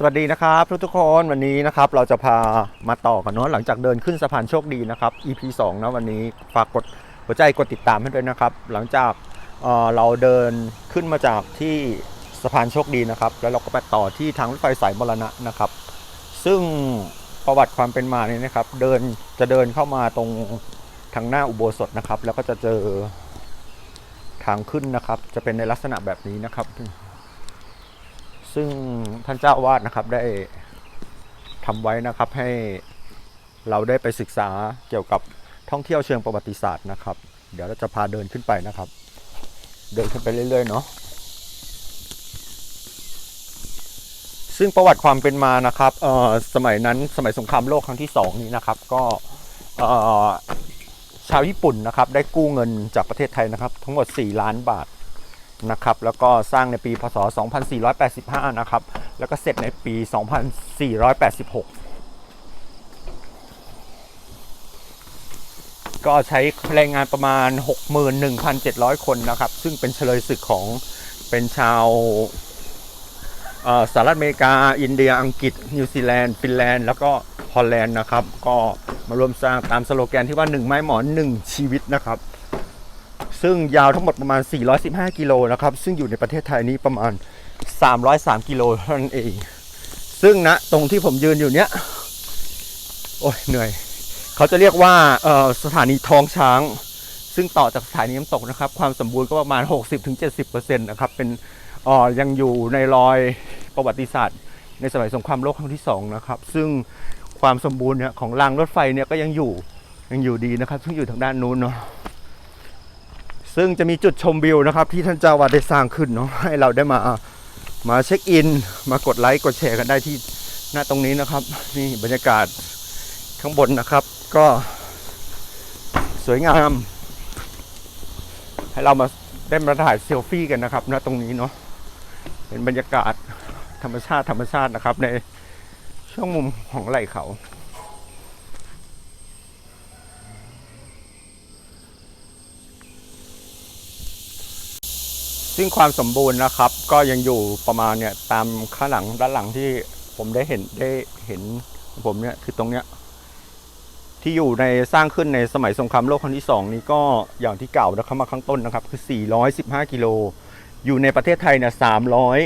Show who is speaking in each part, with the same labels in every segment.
Speaker 1: สวัสดีนะครับทุกทุกคนวันนี้นะครับเราจะพามาต่อกันเนาะหลังจากเดินขึ้นสะพานโชคดีนะครับ EP 2นะวันนี้ฝากกดหัวใจกดติดตามให้ด้วยนะครับ หลังจากเเราเดินขึ้นมาจากที่สะพานโชคดีนะครับ แล้วเราก็ไปต่อที่ทางรถไฟสายมรณะนะครับ ซึ่งประวัติความเป็นมาเนี่ยนะครับ เดินจะเดินเข้ามาตรงทางหน้าอุโบสถนะครับ แล้วก็จะเจอทางขึ้นนะครับ จะเป็นในลักษณะแบบนี้นะครับ ซึ่งท่านเจ้าวาสนะครับได้ทำไว้นะครับให้เราได้ไปศึกษาเกี่ยวกับท่องเที่ยวเชิงประวัติศาสตร์นะครับ เดี๋ยวเราจะพาเดินขึ้นไปนะครับ เดินขึ้นไปเรื่อยๆเนาะซึ่งประวัติความเป็นมานะครับเอ่อสมัยนั้นสมัยสงครามโลกครั้งที่สองนี้นะครับ ก็เอ่อชาวญี่ปุ่นนะครับ ได้กู้เงินจากประเทศไทยนะครับ ทั้งหมด 4 ล้านบาท นะครับ แล้วก็สร้างในปีพศ 2485 นะครับ แล้วก็เสร็จในปี 2486ก็ใช้แรงงานประมาณ 61,700 คนนะครับ ซึ่งเป็นเฉลยศึกของเป็นชาวสหรัฐอเมริกา อินเดีย อังกฤษ นิวซีแลนด์ ฟินแลนด์ แล้วก็ฮอลแลนด์นะครับ ก็มารวมสร้างตามสโลแกนที่ว่า 1 ไม้หมอน 1 ชีวิตนะครับ ซึ่งยาวทั้งหมดประมาณ 415 กิโลนะครับ ซึ่งอยู่ในประเทศไทยนี้ประมาณ 303 กิโลเท่านั้นเอง ซึ่งณตรงที่ผมยืนอยู่เนี้ย โอ้ยเหนื่อย เขาจะเรียกว่าเอ่อสถานีทองช้าง ซึ่งต่อจากสถานีน้ำตกนะครับ ความสมบูรณ์ก็ประมาณ 60-70%นะครับ เป็นออยังอยู่ในรอยประวัติศาสตร์ ในสมัยสงครามโลกครั้งที่สองนะครับ ซึ่งความสมบูรณ์เนี่ยของรางรถไฟเนี่ยก็ยังอยู่ยังอยู่ดีนะครับซึ่งอยู่ทางด้านนู้นเนาะ ซึ่งจะมีจุดชมวิวนะครับ ที่ท่านเจ้าอาวาดได้สร้างขึ้นเนาะให้เราได้มามาเช็คอิน มากดไลค์กดแชร์กันได้ที่หน้าตรงนี้นะครับ นี่บรรยากาศข้างบนนะครับ ก็สวยงาม ให้เรามาได้มาถ่ายเซลฟี่กันนะครับณตรงนี้เนาะเป็นบรรยากาศธรรมชาติธรรมชาตินะครับ ในช่วงมุมของไหล่เขา ซึ่งความสมบูรณ์นะครับ ก็ยังอยู่ประมาณเนี่ยตามข้างหลังด้านหลังที่ผมได้เห็นได้เห็นผมเนี่ยคือตรงเนี้ยที่อยู่ในสร้างขึ้นในสมัยสงครามโลกครั้งที่สองนี้ก็อย่างที่เก่านะครับมาข้างต้นนะครับ คือ 415 กิโล อยู่ในประเทศไทยเนี่ย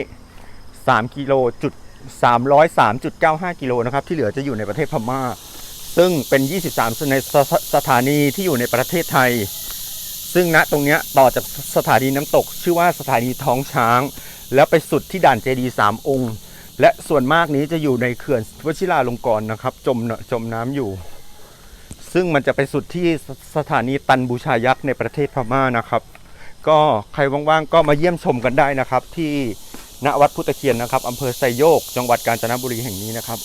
Speaker 1: 300 3กิโลจุด303.95 กิโลนะครับที่เหลือจะอยู่ในประเทศพม่า ซึ่งเป็น 23 ในสถานีที่อยู่ในประเทศไทย ซึ่งณตรงเนี้ยต่อจากสถานีน้ำตก ชื่อว่าสถานีท้องช้าง แล้วไปสุดที่ด่านเจดีสามองค์ และส่วนมากนี้จะอยู่ในเขื่อนวชิราลงกรณ์นะครับ จมจมน้ำอยู่ ซึ่งมันจะไปสุดที่สสถานีตันบูชายักษ์ในประเทศพม่านะครับ ก็ใครว่างๆก็มาเยี่ยมชมกันได้นะครับ ที่ณวัดพุทธเคียนนะครับอำเภอไซโยก จังหวัดกาญจนบุรีแห่งนี้นะครับ